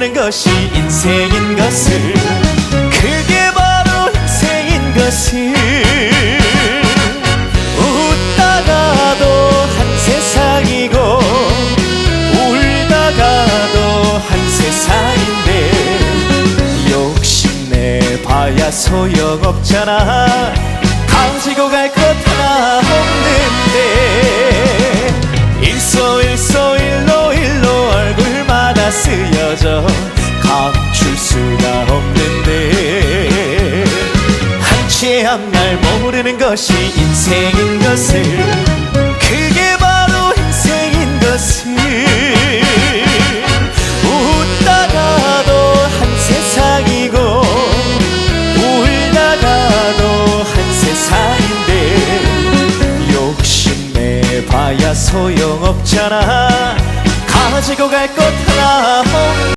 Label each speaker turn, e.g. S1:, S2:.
S1: 모르는 것이 인생인 것을. 그게 바로 인생인 것을. 웃다가도 한 세상이고 울다가도 한 세상인데 욕심내 봐야 소용없잖아. 가지고 갈 것 하나 없는데 일소 일소 감출 수가 없는데 한치 앞날 모르는 것이 인생인 것을 그게 바로 인생인 것을 웃다가도 한 세상이고 울다가도 한 세상인데 욕심내 봐야 소용없잖아. 가지고 갈 것 하나 없